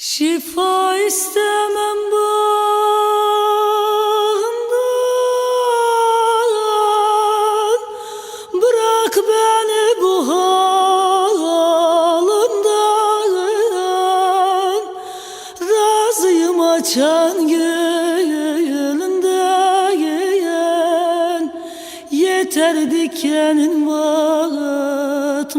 Şifa istemem bağımdan. Bırak beni bu halimden Razıyım açan gölünden Yeter dikenin batması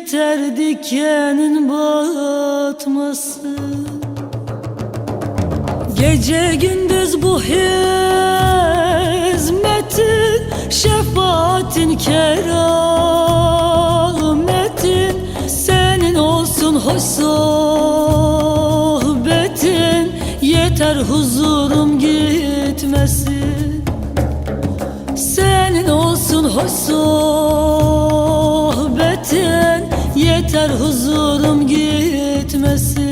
Yeter dikenin batması. Gece gündüz bu hizmetin Şefaatin kerametin Senin olsun hoş sohbetin Yeter huzurum gitmesin. Senin olsun hoş sohbetin Yeter huzurum gitmesin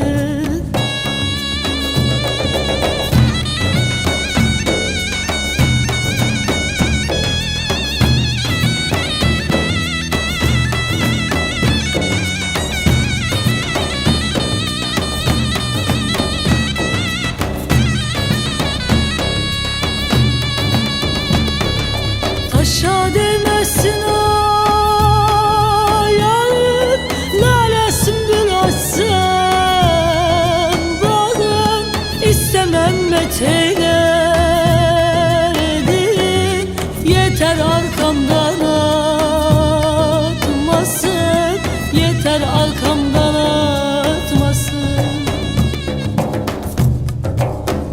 Yeter arkamdan atmasın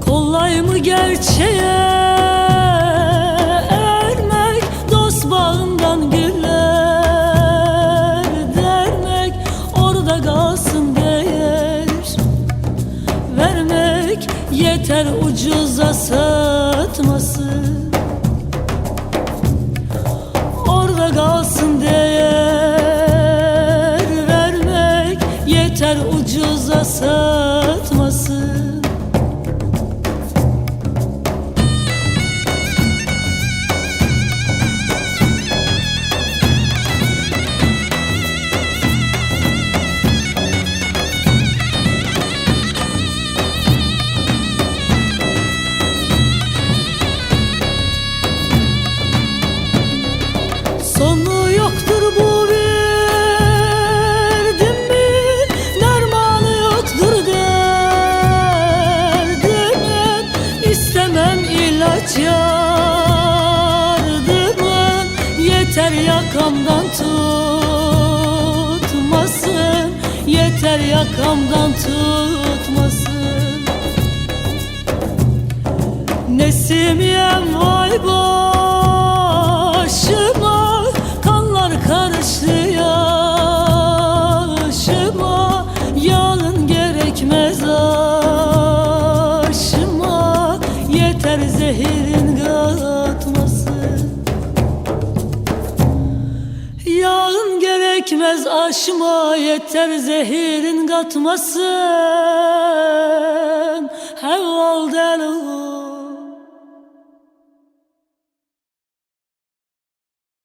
Kolay mı gerçeğe ermek Dost bağından güller dermek Orada kalsın değer. Vermek Yeter ucuza satmasın Sonu yoktur bu verdimin Dermanı yoktur derdimin. İstemem ilaç yardımın. Yeter yakamdan tutmasın. Yeter yakamdan tutmasın. Nesimiyem vay başıma Yeter zehirin katması. Yağın gerekmez aşma yeter zehirin katmasın Hevval delu